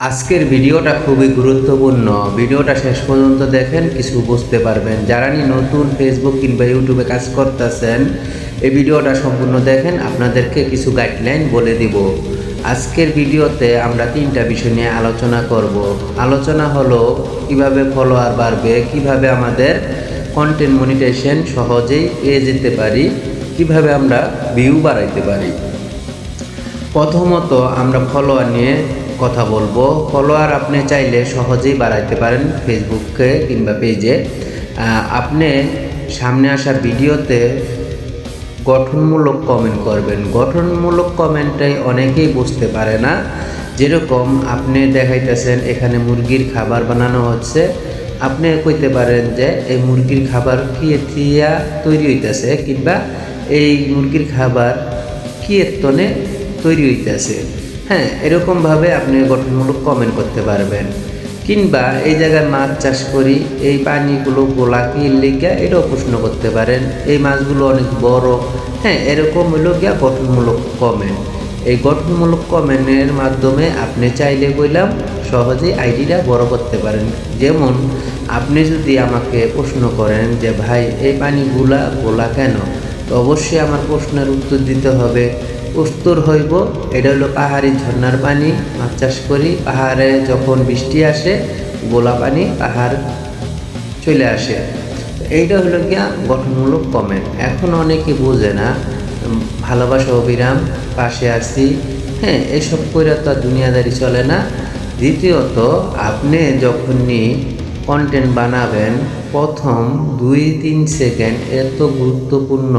আজকের ভিডিওটা খুবই গুরুত্বপূর্ণ। ভিডিওটা শেষ পর্যন্ত দেখেন, কিছু বুঝতে পারবেন। যারা নি নতুন ফেসবুক কিংবা ইউটিউবে কাজ করতেছেন, এই ভিডিওটা সম্পূর্ণ দেখেন, আপনাদেরকে কিছু গাইডলাইন বলে দিব। আজকের ভিডিওতে আমরা তিনটা বিষয় নিয়ে আলোচনা করব। আলোচনা হলো, কীভাবে ফলোয়ার বাড়বে, কীভাবে আমাদের কন্টেন্ট মনিটেশন সহজেই পেয়ে যেতে পারি, কীভাবে আমরা ভিউ বাড়াইতে পারি। প্রথমত আমরা ফলোয়ার নিয়ে কথা বলব। ফলোয়ার আপনি চাইলে সহজেই বাড়াইতে পারেন ফেসবুকে কিংবা পেজে। আপনি সামনে আসা ভিডিওতে গঠনমূলক কমেন্ট করবেন। গঠনমূলক কমেন্টটাই অনেকেই বুঝতে পারে না। যেরকম আপনি দেখাইতেছেন, এখানে মুরগির খাবার বানানো হচ্ছে। আপনি কইতে পারেন যে, এই মুরগির খাবার কি থিয়া তৈরি হইতেছে কিংবা এই মুরগির খাবার কি এতনে তৈরি হইতেছে। হ্যাঁ এরকমভাবে আপনি গঠনমূলক কমেন্ট করতে পারবেন। কিংবা এই জায়গায় মাছ চাষ করি, এই পানিগুলো গোলা কি লেগা এটাও প্রশ্ন করতে পারেন, এই মাছগুলো অনেক বড়। হ্যাঁ এরকম হলো গিয়া গঠনমূলক কমেন্ট এই গঠনমূলক কমেন্টের মাধ্যমে আপনি চাইলে বললাম সহজেই আইডিটা বড় করতে পারেন। যেমন, আপনি যদি আমাকে প্রশ্ন করেন যে, ভাই, এই পানিগুলা গোলা কেন? তো অবশ্যই আমার প্রশ্নের উত্তর দিতে হবে। উত্তর হইব। এটা হলো পাহাড়ি ঝর্নার পানি। মাছ চাষ করি। পাহাড়ে যখন বৃষ্টি আসে, গোলা পানি পাহাড় চলে আসে। এইটা হলো গিয়া গঠনমূলক কমেন্ট। এখন অনেকে বোঝে না ভালোবাসা অবিরাম, পাশে আছি। হ্যাঁ এসব করে তো আর দুনিয়াদারি চলে না। দ্বিতীয়ত, আপনি যখনই কন্টেন্ট বানাবেন, প্রথম দুই তিন সেকেন্ড এত গুরুত্বপূর্ণ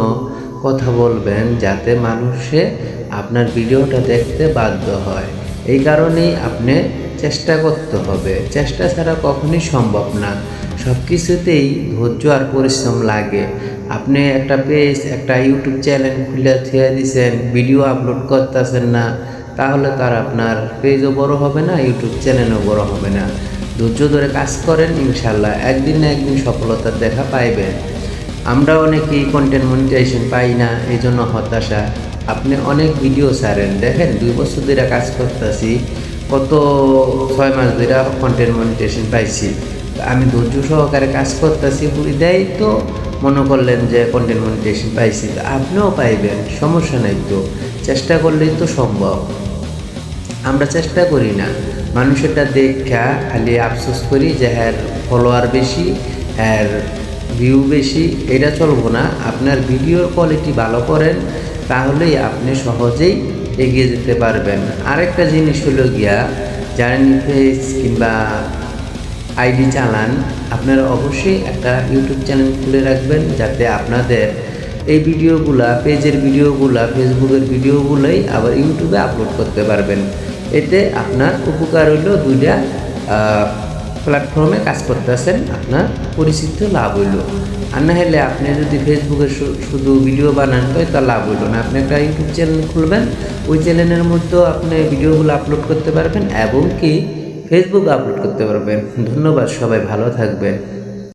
কথা বলবেন যাতে মানুষে আপনার ভিডিওটা দেখতে বাধ্য হয়। এই কারণেই আপনি চেষ্টা করতে হবে। চেষ্টা ছাড়া কখনই সম্ভব না। সব কিছুতেই ধৈর্য আর পরিশ্রম লাগে। আপনি একটা পেজ, একটা ইউটিউব চ্যানেল খুলে থিয়ে দিছেন, ভিডিও আপলোড করতেছেন না, তাহলে তার আপনার পেজও বড় হবে না, ইউটিউব চ্যানেলও বড় হবে না। ধৈর্য ধরে কাজ করেন, ইনশাল্লাহ। একদিন না একদিন সফলতার দেখা পাইবেন। আমরা অনেকেই কন্টেন্ট মনিটাইজেশন পাই না এই জন্য হতাশা। আপনি অনেক ভিডিও ছাড়েন। দেখেন, দুই বছর ধরে কাজ করতেছি, কত ছয় মাস ধরে কন্টেন্ট মনিটাইজেশন পাইছি। আমি ধৈর্য সহকারে কাজ করতেছি দেয় তো মনে করলেন যে কন্টেন্ট মনিটাইজেশন পাইছি। আপনিও পাইবেন, সমস্যা নাই তো। চেষ্টা করলেই তো সম্ভব। আমরা চেষ্টা করি না। মানুষেরটা দেখা, খালি আফসোস করি যে হ্যার ফলোয়ার বেশি হ্যার ভিউ বেশি, এটা চলবো না। আপনার ভিডিওর কোয়ালিটি ভালো করেন, তাহলেই আপনি সহজেই এগিয়ে যেতে পারবেন। আরেকটা জিনিস হলো গিয়া জার্নি ফেস কিংবা আইডি চালান, আপনারা অবশ্যই একটা ইউটিউব চ্যানেল খুলে রাখবেন, যাতে আপনাদের এই ভিডিওগুলা পেজের ভিডিওগুলা ফেসবুকের ভিডিওগুলোই আবার ইউটিউবে আপলোড করতে পারবেন। এতে আপনার উপকার হইল দুইটা প্ল্যাটফর্মে কাজ করতেছেন আপনার পরিচিত লাভ হইল। আর না হলে আপনি যদি ফেসবুকে শুধু ভিডিও বানান তো তা লাভ হইল না। আপনি একটা ইউটিউব চ্যানেল খুলবেন, ওই চ্যানেলের মধ্যেও আপনি ভিডিওগুলো আপলোড করতে পারবেন এবং কি ফেসবুক আপলোড করতে পারবেন। ধন্যবাদ, সবাই ভালো থাকবেন।